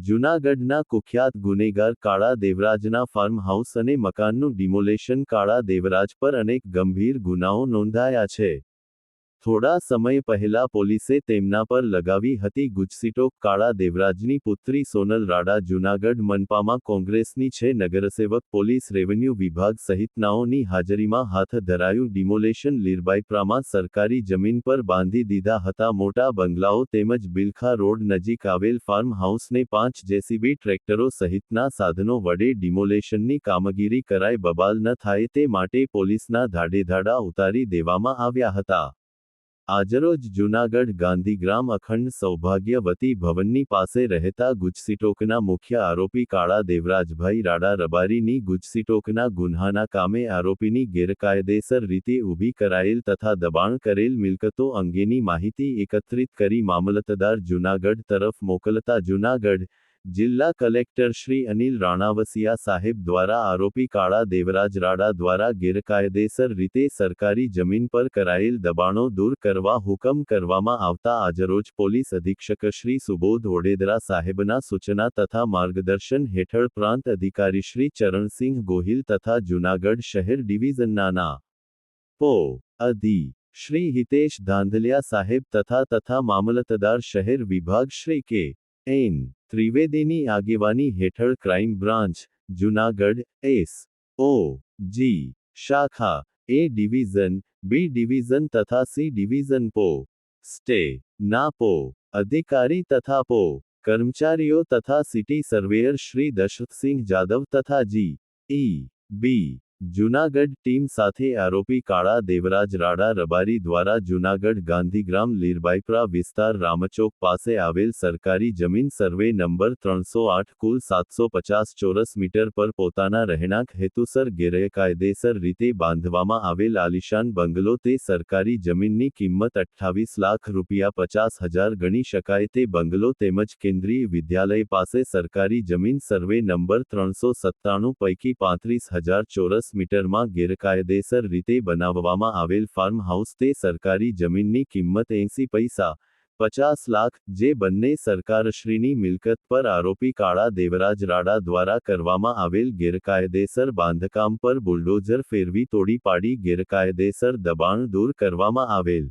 જૂનાગઢના કુખ્યાત ગુનેગાર કાળા દેવરાજના ફાર્મ હાઉસ અને મકાનનું ડિમોલેશન કાળા દેવરાજ પર અનેક ગંભીર ગુનાઓ નોંધાયા છે. થોડા સમય પહેલા પોલીસે તેમના પર લગાવી હતી ગુજસીટોક કાળા દેવરાજની પુત્રી સોનલ રાડા જૂનાગઢ મનપામાં કોંગ્રેસની છે નગરસેવક પોલીસ રેવન્યુ વિભાગ સહિતનાઓની હાજરીમાં હાથ ધરાયું ડિમોલેશન લીરબાઈપ્રામાં સરકારી જમીન પર બાંધી દીધા હતા. મોટા બંગલાઓ તેમજ બિલખા રોડ નજીક આવેલ ફાર્મ હાઉસને પાંચ જેસીબી ટ્રેક્ટરો સહિતના સાધનો વડે ડિમોલેશનની કામગીરી કરાય બબાલ ન થાય તે માટે પોલીસના ધાડેધાડા ઉતારી દેવામાં આવ્યા હતા. આજરોજ જૂનાગઢ ગાંધીગ્રામ અખંડ સૌભાગ્યવતી ભવનની પાસે રહેતા ગુજસીટોકના મુખ્ય આરોપી કાળા દેવરાજભાઈ રાડા રબારીની ગુજસીટોકના ગુન્હાના કામે આરોપીની ગેરકાયદેસર રીતે ઊભી કરાયેલ તથા દબાણ કરેલ મિલકતો અંગેની માહિતી એકત્રિત કરી મામલતદાર જૂનાગઢ તરફ મોકલતા જૂનાગઢ જિલ્લા કલેક્ટર શ્રી અનિલ રાણાવસિયા સાહેબ દ્વારા આરોપી કાળા દેવરાજ રાડા દ્વારા ગેરકાયદેસર રીતે સરકારી જમીન પર કરાયેલ દબાણો દૂર કરવા હુકમ કરવામાં આવતા આજરોજ પોલીસ અધિક્ષક શ્રી સુબોધ ઓડેદરા સાહેબના સૂચના તથા માર્ગદર્શન હેઠળ પ્રાંત અધિકારી શ્રી ચરણસિંહ ગોહિલ તથા જૂનાગઢ શહેર ડિવિઝનના પો. અધિ. શ્રી હિતેશ ધાંધલિયા સાહેબ તથા તથા મામલતદાર શહેર વિભાગ શ્રી કે. એન. ત્રિવેદીની આગેવાની હેઠળ crime branch, Junagadh, S. O. G. શાખા, એ ડિવિઝન, બી ડિવિઝન તથા સી ડિવિઝન પો. સ્ટે. ના પો. અધિકારી તથા પો. કર્મચારીઓ તથા સિટી સર્વેયર શ્રી દશરથસિંહ જાદવ તથા જી. ઈ. બી. જૂનાગઢ ટીમ સાથે આરોપી કાળા દેવરાજ રાડા રબારી દ્વારા જૂનાગઢ ગાંધીગ્રામ લીરબાઈપરા વિસ્તાર રામચોક પાસે આવેલ સરકારી જમીન સર્વે નંબર ત્રણસો આઠ કુલ સાતસો પચાસ ચોરસ મીટર પર પોતાના રહેણાંક હેતુસર ગેરકાયદેસર રીતે બાંધવામાં આવેલ આલિશાન બંગલો તે સરકારી જમીનની કિંમત અઠ્ઠાવીસ લાખ રૂપિયા પચાસ હજાર ગણી શકાય તે બંગલો તેમજ કેન્દ્રીય વિદ્યાલય પાસે સરકારી જમીન સર્વે નંબર ત્રણસો સત્તાણું પૈકી પાંત્રીસ હજાર ચોરસ મીટરમાં ગેરકાયદેસર રીતે બનાવવામાં આવેલ ફાર્મ હાઉસ તે સરકારી જમીનની કિંમત એંસી પૈસા, પચાસ લાખ, જે બંને સરકારશ્રીની મિલકત પર આરોપી કાળા દેવરાજ રાડા દ્વારા કરવામાં આવેલ ગેરકાયદેસર બાંધકામ પર બુલડોઝર ફેરવી તોડી પાડી ગેરકાયદેસર દબાણ દૂર કરવામાં આવેલ.